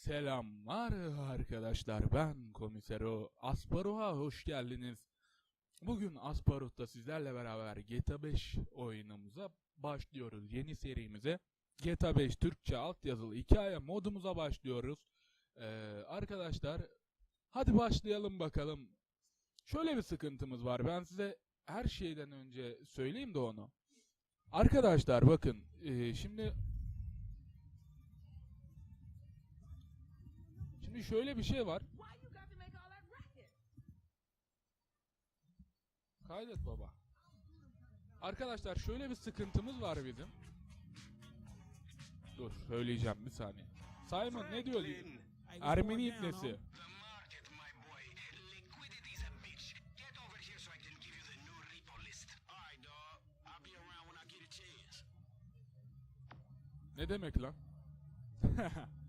Selamlar arkadaşlar ben Komisero Asparuh'a hoş geldiniz. Bugün Asparuh'ta sizlerle beraber GTA 5 oyunumuza başlıyoruz. Yeni serimize GTA 5 Türkçe altyazılı hikaye modumuza başlıyoruz. Ee, arkadaşlar hadi başlayalım bakalım. Şöyle bir sıkıntımız var ben size her şeyden önce söyleyeyim de onu. Arkadaşlar bakın ee, şimdi Şimdi şöyle bir şey var. Kaydet baba. Arkadaşlar şöyle bir sıkıntımız var bizim. Dur söyleyeceğim bir saniye. Simon ne diyor? Ermeni iplesi. The market, my boy. Liquidity's a bitch. Get over here so I can give you the new repo list. Alright, dog. I'll be around when I get a chance. Ne demek lan?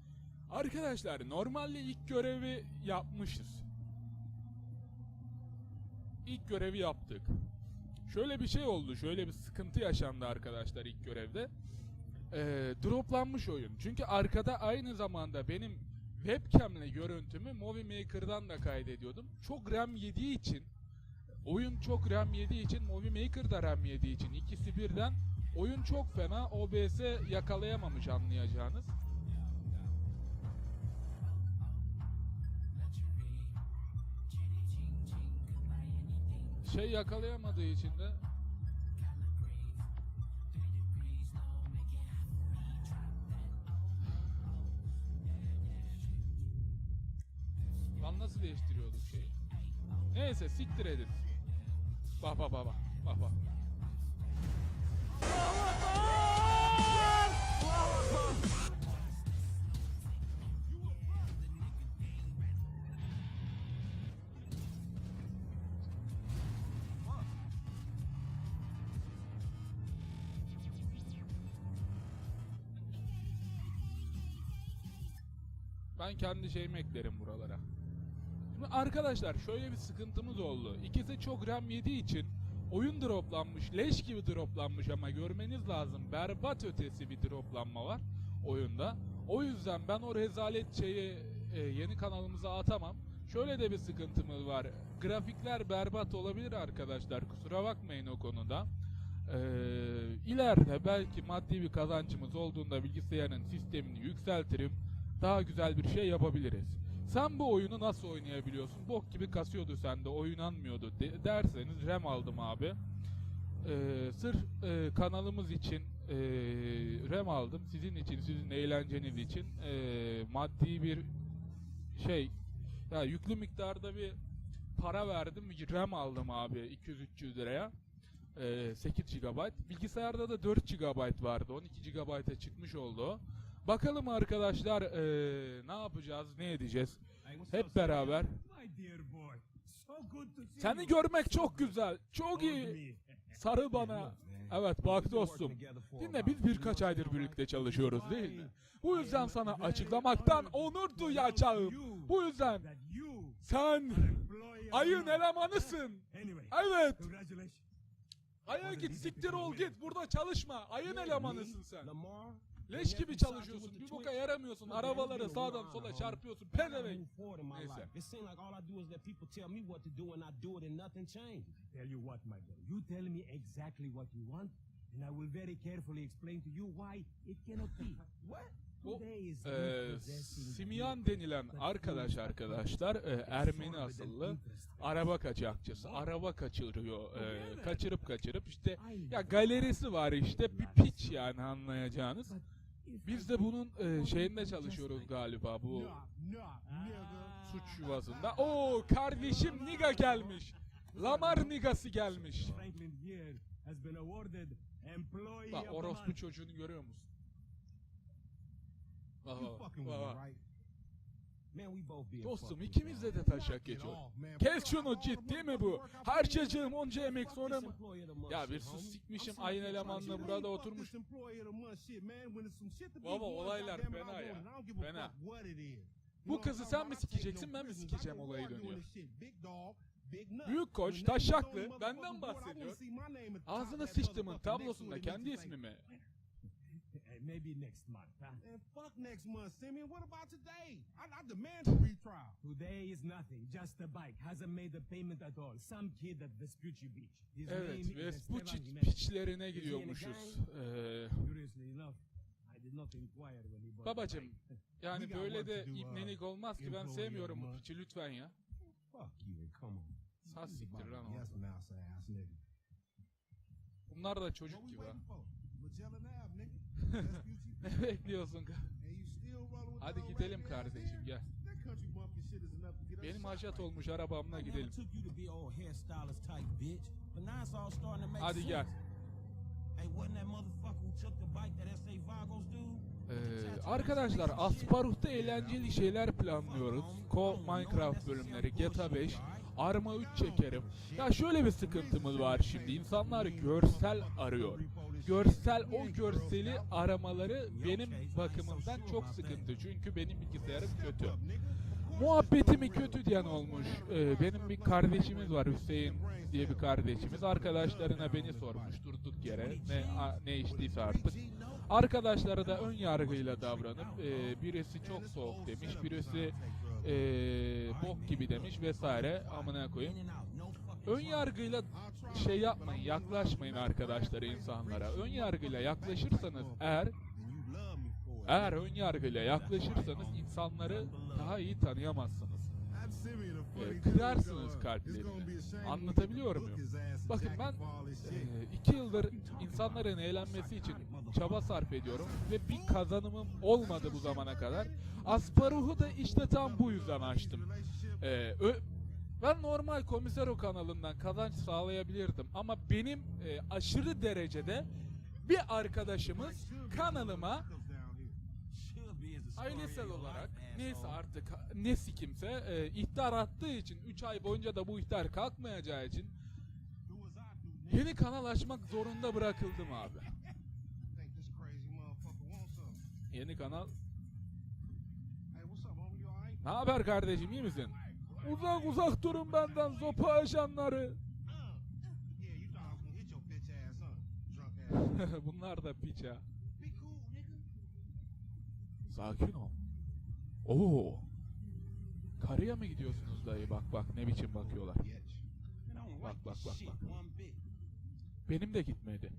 Arkadaşlar normalde ilk görevi yapmışız. İlk görevi yaptık. Şöyle bir şey oldu. Şöyle bir sıkıntı yaşandı arkadaşlar ilk görevde. Ee, droplanmış oyun. Çünkü arkada aynı zamanda benim webcam'le görüntümü Movie Maker'dan da kaydediyordum. Çok RAM yediği için oyun çok RAM yediği için Movie Maker da RAM yediği için ikisi birden oyun çok fena OBS yakalayamamış anlayacağınız. Şey yakalayamadığı için de Lan nasıl değiştiriyorduk şeyi? Neyse siktir edin. Bak bak bak bak. Bak bak. Ben kendi şeyimi eklerim buralara. Şimdi arkadaşlar şöyle bir sıkıntımız oldu. İkisi çok RAM yediği için oyun droplanmış, leş gibi droplanmış ama görmeniz lazım. Berbat ötesi bir droplanma var oyunda. O yüzden ben o rezalet şeyi e, yeni kanalımıza atamam. Şöyle de bir sıkıntımız var. Grafikler berbat olabilir arkadaşlar. Kusura bakmayın o konuda. Ee, ileride belki maddi bir kazancımız olduğunda bilgisayarın sistemini yükseltirim. Daha güzel bir şey yapabiliriz. Sen bu oyunu nasıl oynayabiliyorsun? Bok gibi kasıyordu sende, oynanmıyordu de- derseniz RAM aldım abi. Ee, sırf e, kanalımız için e, RAM aldım. Sizin için, sizin eğlenceniz için e, maddi bir şey, ya yüklü miktarda bir para verdim. RAM aldım abi 200-300 liraya. Ee, 8 GB. Bilgisayarda da 4 GB vardı. 12 GB'a çıkmış oldu. Bakalım arkadaşlar ee, ne yapacağız, ne edeceğiz? Hep beraber. Seni görmek çok güzel, çok iyi. Sarı bana. Evet bak dostum. Dinle biz birkaç aydır birlikte çalışıyoruz değil mi? Bu yüzden sana açıklamaktan onur duyacağım. Bu yüzden sen ayın elemanısın. Evet. Aya git siktir ol git burada çalışma. Ayın elemanısın sen. Leş gibi çalışıyorsun. Bir boka yaramıyorsun. Arabaları sağdan sola çarpıyorsun. Pezevenk. Neyse. It seems like all I do is let people tell me what to do and I do it and nothing changes. Tell you what, my boy. You tell me exactly what you want, and I will very carefully explain to you why it cannot be. what? Bu possessing Simyan denilen arkadaş arkadaşlar eee, Ermeni asıllı araba kaçakçısı. Araba kaçırıyor. Together. kaçırıp kaçırıp işte ya galerisi var işte bir piç yani anlayacağınız. Biz de bunun what şeyinde çalışıyoruz galiba bu suç yuvasında. Oo kardeşim Niga gelmiş. Lamar Nigası gelmiş. Bak orospu çocuğunu görüyor musun? Bak You Dostum ikimiz de de taşak geçiyor. Kes şunu ciddi mi bu? Harcacığım onca emek sonra mı? Ya bir sus sikmişim ayın elemanla burada oturmuş. Baba, olaylar fena ya. Fena. Bu kızı sen mi sikeceksin ben mi sikeceğim olayı dönüyor. Büyük koç taşaklı benden bahsediyor. Ağzına sıçtımın tablosunda kendi ismi mi? Maybe next month, huh? And fuck next month, Simeon. What about today? I, I demand a retrial. Today is nothing. Just a bike. Hasn't made a payment at all. Some kid at Vespucci Beach. His Evet, name is Vespucci Jimenez. piçlerine gidiyormuşuz. Ee, Curiously enough, I did not inquire when he bought the babacım, bike. yani böyle de do, uh, ibnelik olmaz ki ben sevmiyorum bu piçi lütfen ya. Fuck you and come on. Saz siktir lan Yes, orada. mouse ass nigga. Bunlar da What çocuk we gibi ha. waiting for? Magellan Ave, nigga. Ne bekliyorsun? Hadi gidelim kardeşim gel. Benim haşat olmuş arabamla gidelim. Hadi gel. Ee, arkadaşlar Asparuh'ta eğlenceli şeyler planlıyoruz. Co Minecraft bölümleri, GTA 5, Arma 3 çekerim. Ya şöyle bir sıkıntımız var şimdi. İnsanlar görsel arıyor. Görsel o görseli aramaları benim bakımımdan çok sıkıntı. Çünkü benim bilgisayarım kötü. Muhabbetimi kötü diyen olmuş. Ee, benim bir kardeşimiz var Hüseyin diye bir kardeşimiz. Arkadaşlarına beni sormuş durduk yere. Ne ne içtiyse artık. Arkadaşlara da ön yargıyla davranıp e, birisi çok soğuk demiş, birisi e, bok gibi demiş vesaire amına koyayım. Ön yargıyla şey yapmayın, yaklaşmayın arkadaşlar insanlara. Ön yargıyla yaklaşırsanız eğer eğer ön yargıyla yaklaşırsanız insanları daha iyi tanıyamazsınız. Ee, kırarsınız kalplerini. Anlatabiliyor muyum? Bakın ben e, iki yıldır insanların eğlenmesi için çaba sarf ediyorum ve bir kazanımım olmadı bu zamana kadar. Asparuh'u da işte tam bu yüzden açtım. Ö- ben normal Komisero kanalından kazanç sağlayabilirdim ama benim e, aşırı derecede bir arkadaşımız kanalıma ailesel olarak neyse artık nesi kimse e, ihtar attığı için 3 ay boyunca da bu ihtar kalkmayacağı için yeni kanal açmak zorunda bırakıldım abi. Yeni kanal. Ne haber kardeşim iyi misin? Uzak uzak durun benden zopa ajanları. Bunlar da piç nigga. Sakin ol. Oo. Karıya mı gidiyorsunuz dayı? Bak bak ne biçim bakıyorlar. Bak, bak, bak, bak. Benim de gitmedi.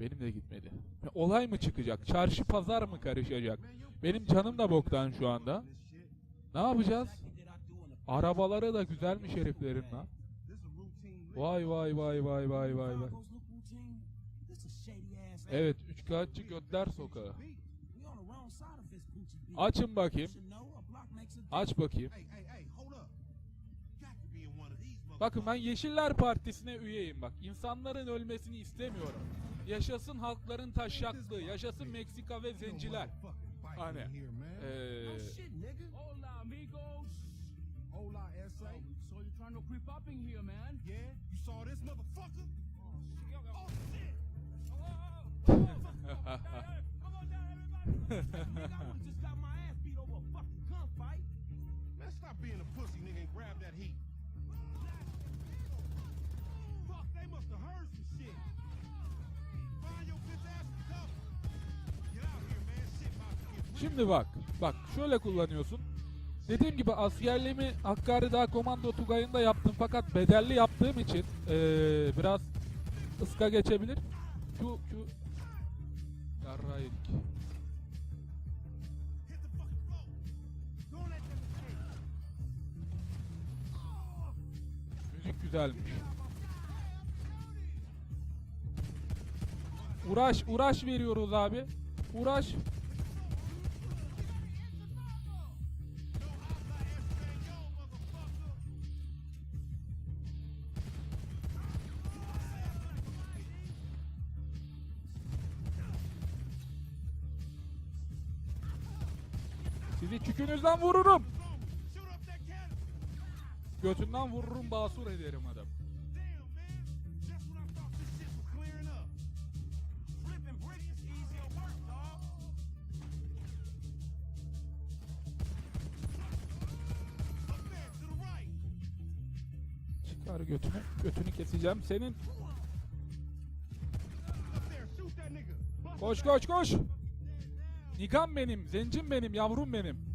Benim de gitmedi. Olay mı çıkacak? Çarşı pazar mı karışacak? Benim canım da boktan şu anda. Ne yapacağız? Arabaları da güzelmiş heriflerin lan. Vay vay vay vay vay vay vay. Evet, üçkağıtçı götler sokağı. Açın bakayım. Aç bakayım. Bakın ben Yeşiller Partisi'ne üyeyim bak. İnsanların ölmesini istemiyorum. Yaşasın halkların taşaklığı, yaşasın Meksika ve zenciler. Hani, Eee... Trying to creep up in here, man? Yeah, you saw this motherfucker? Oh, shit. Come on down, everybody. I would've just got my ass beat over a fucking gunfight. Man, stop being a pussy, nigga, and grab that heat. Fuck, they must have heard some shit. Find your bitch ass and cover. Get out here, man. Shit real. Şimdi bak, bak şöyle kullanıyorsun. Dediğim gibi askerliğimi Hakkari Dağ Komando Tugayı'nda yaptım fakat bedelli yaptığım için eee, biraz ıska geçebilir. Let them escape. Müzik güzelmiş. Uğraş, uğraş veriyoruz abi. Uğraş. Work, dog. Up there, to the right. Çıkar götünü. Götünü keseceğim senin. Koş koş koş. ass. Nigam benim, zencim benim, yavrum benim.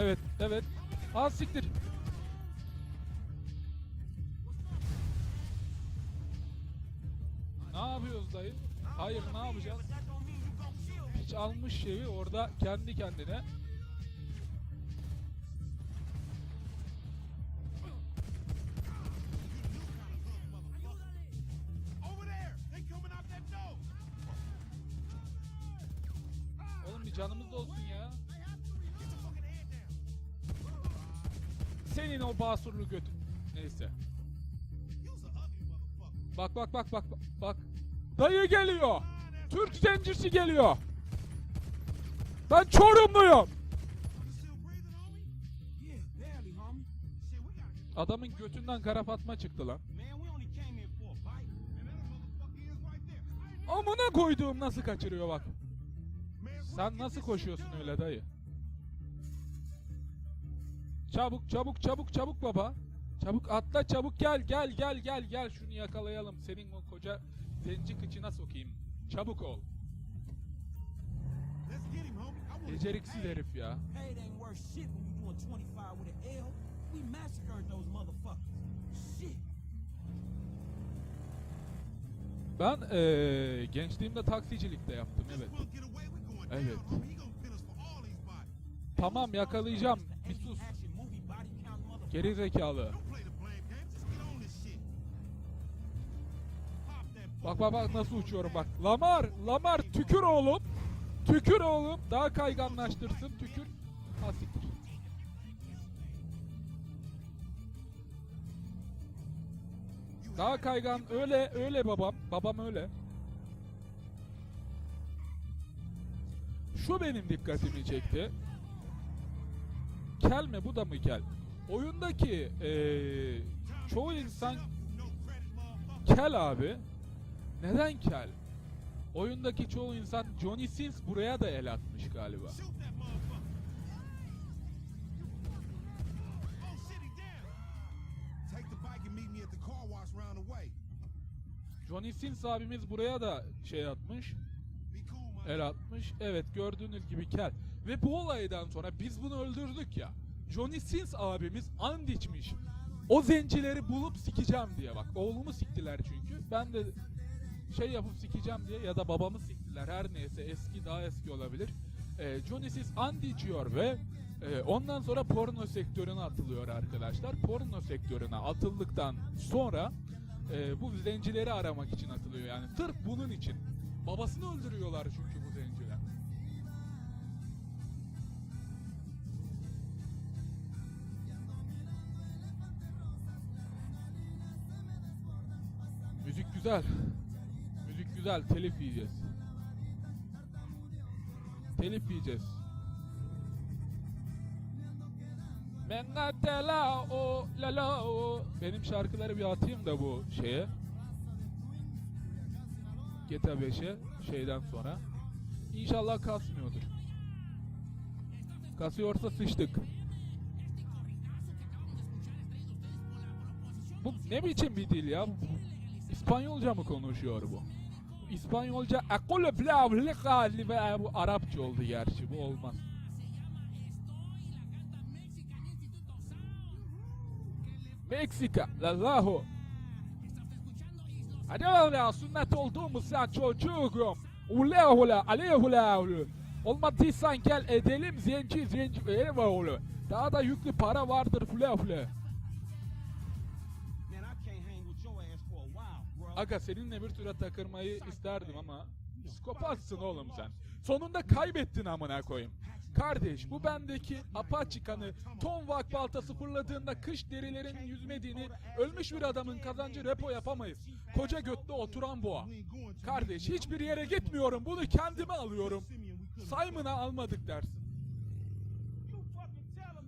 Evet, evet. Az siktir. Ne yapıyoruz dayı? Hayır ne yapacağız? Hiç almış şeyi orada kendi kendine. Senin o basurlu götü. Neyse. Bak bak bak bak bak. Dayı geliyor. Türk zencisi geliyor. Ben Çorumluyum. Adamın götünden kara fatma çıktı lan. Amına koyduğum nasıl kaçırıyor bak. Sen nasıl koşuyorsun öyle dayı? Çabuk çabuk çabuk çabuk baba. Çabuk atla çabuk gel gel gel gel gel şunu yakalayalım. Senin o koca zenci kıçına sokayım. Çabuk ol. Beceriksiz herif ya. Paid ain't worth shit when you doing 25 with an L. We massacred those motherfuckers. Shit. Ben eee gençliğimde taksicilikte yaptım This evet. Evet. Tamam yakalayacağım. Bir sus. Pop that Bak bak bak nasıl uçuyorum bak. Lamar, Lamar tükür oğlum. Tükür oğlum. Daha kayganlaştırsın tükür. Ha siktir. Daha kaygan öyle öyle babam. Babam öyle. Şu benim dikkatimi çekti. Kel mi bu da mı kel? Oyundaki eee, çoğu insan kel abi. Neden kel? Oyundaki çoğu insan Johnny Sins buraya da el atmış galiba. Oh. Johnny Sins abimiz buraya da şey atmış. El atmış. Evet gördüğünüz gibi kel. Ve bu olaydan sonra biz bunu öldürdük ya. Johnny Sins abimiz and içmiş. O zencileri bulup sikeceğim diye bak. Oğlumu siktiler çünkü. Ben de şey yapıp sikeceğim diye ya da babamı siktiler her neyse eski daha eski olabilir. Ee, Johnny Sins and içiyor ve e, ondan sonra porno sektörüne atılıyor arkadaşlar. Porno sektörüne atıldıktan sonra e, bu zencileri aramak için atılıyor yani. Sırf bunun için. Babasını öldürüyorlar çünkü güzel. Müzik güzel. Telif yiyeceğiz. Telif yiyeceğiz. Benim şarkıları bir atayım da bu şeye. GTA 5'e şeyden sonra. İnşallah kasmıyordur. Kasıyorsa sıçtık. Bu ne biçim bir dil ya? İspanyolca mı konuşuyor bu? İspanyolca akolo blavli galiba bu Arapça oldu gerçi bu olmaz. Meksika, lallahu. Hadi öyle sünnet olduğumuz sen çocuğum. Ula ula, ale ula ula. Olmadıysan gel edelim zenci zenci eyvallah. Daha da yüklü para vardır fule fule. Aga seninle bir süre takırmayı isterdim ama psikopatsın oğlum sen. Sonunda kaybettin amına koyayım. Kardeş bu bendeki apaçi kanı ton vakbaltası fırladığında kış derilerin yüzmediğini ölmüş bir adamın kazancı repo yapamayız. Koca götlü oturan boğa. Kardeş hiçbir yere gitmiyorum bunu kendime alıyorum. Simon'a almadık dersin.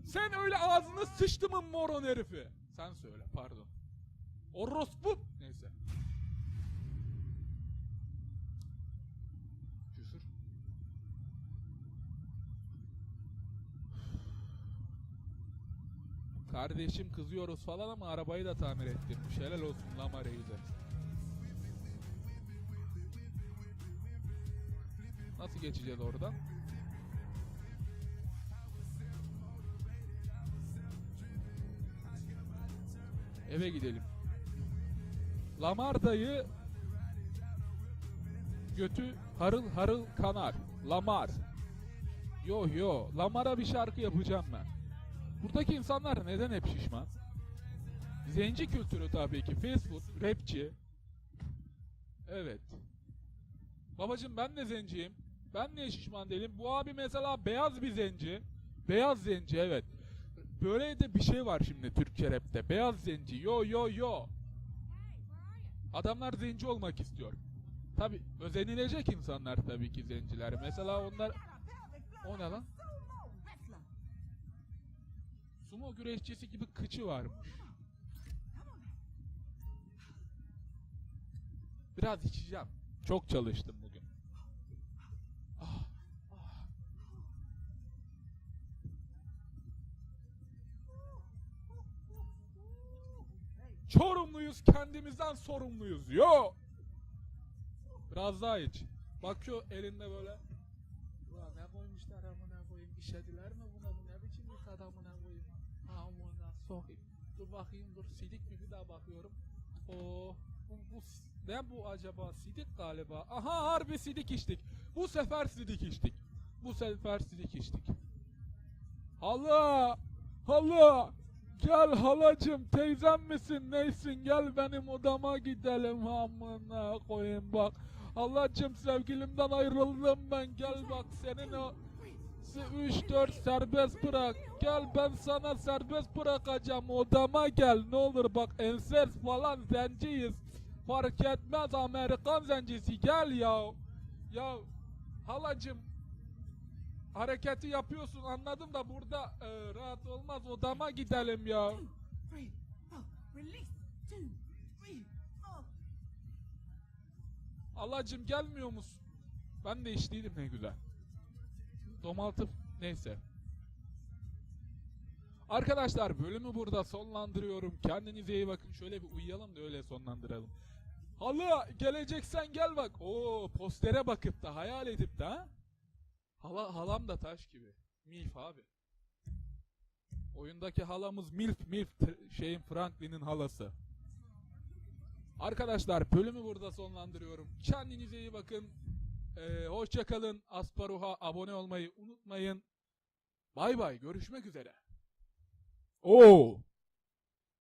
Sen öyle ağzını sıçtı mı moron herifi? Sen söyle pardon. Orospu. Neyse. Kardeşim kızıyoruz falan ama arabayı da tamir ettirmiş. Helal olsun Lama Reis'e. Nasıl geçeceğiz oradan? Eve gidelim. Lamar dayı götü harıl harıl kanar. Lamar. Yo yo. Lamar'a bir şarkı yapacağım ben. Buradaki insanlar neden hep şişman? Zenci kültürü tabii ki. Fast food, rapçi. Evet. Babacım ben de zenciyim. Ben niye şişman değilim? Bu abi mesela beyaz bir zenci. Beyaz zenci evet. Böyle de bir şey var şimdi Türkçe rapte. Beyaz zenci. Yo yo yo. Adamlar zenci olmak istiyor. Tabi özenilecek insanlar tabii ki zenciler. Mesela onlar... O ne lan? Sumo güreşçisi gibi kıçı varmış. Biraz içeceğim. Çok çalıştım bugün. Ah, ah. Çorumluyuz, kendimizden sorumluyuz. Yo! Biraz daha iç. Bakıyor elinde böyle. Ulan ne koymuşlar amına koyayım? İşediler mi buna? Bu ne biçim bir tat amına koyayım? Amına sokayım. Dur bakayım dur sidik mi bir daha bakıyorum. Oo, bu, bu ne bu acaba? Sidik galiba. Aha harbi sidik içtik. Bu sefer sidik içtik. Bu sefer sidik içtik. Hala! Hala! Gel halacım teyzem misin neysin gel benim odama gidelim amına koyayım bak. Halacım sevgilimden ayrıldım ben gel bak senin o 3 4 serbest bırak. Gel ben sana serbest bırakacağım odama gel ne olur bak enses falan zenciyiz. Fark etmez Amerikan zencisi gel ya. Ya halacım hareketi yapıyorsun anladım da burada e, rahat olmaz odama gidelim ya. Halacım gelmiyor musun? Ben de içtiydim ne güzel. Domaltıp neyse. Arkadaşlar bölümü burada sonlandırıyorum. Kendinize iyi bakın. Şöyle bir uyuyalım da öyle sonlandıralım. Hala geleceksen gel bak. Oo postere bakıp da hayal edip de ha. Hala, halam da taş gibi. Milf abi. Oyundaki halamız Milf Milf şeyin Franklin'in halası. Arkadaşlar bölümü burada sonlandırıyorum. Kendinize iyi bakın. Ee, hoşça kalın. Asparuh'a abone olmayı unutmayın. Bay bay. Görüşmek üzere. Oo.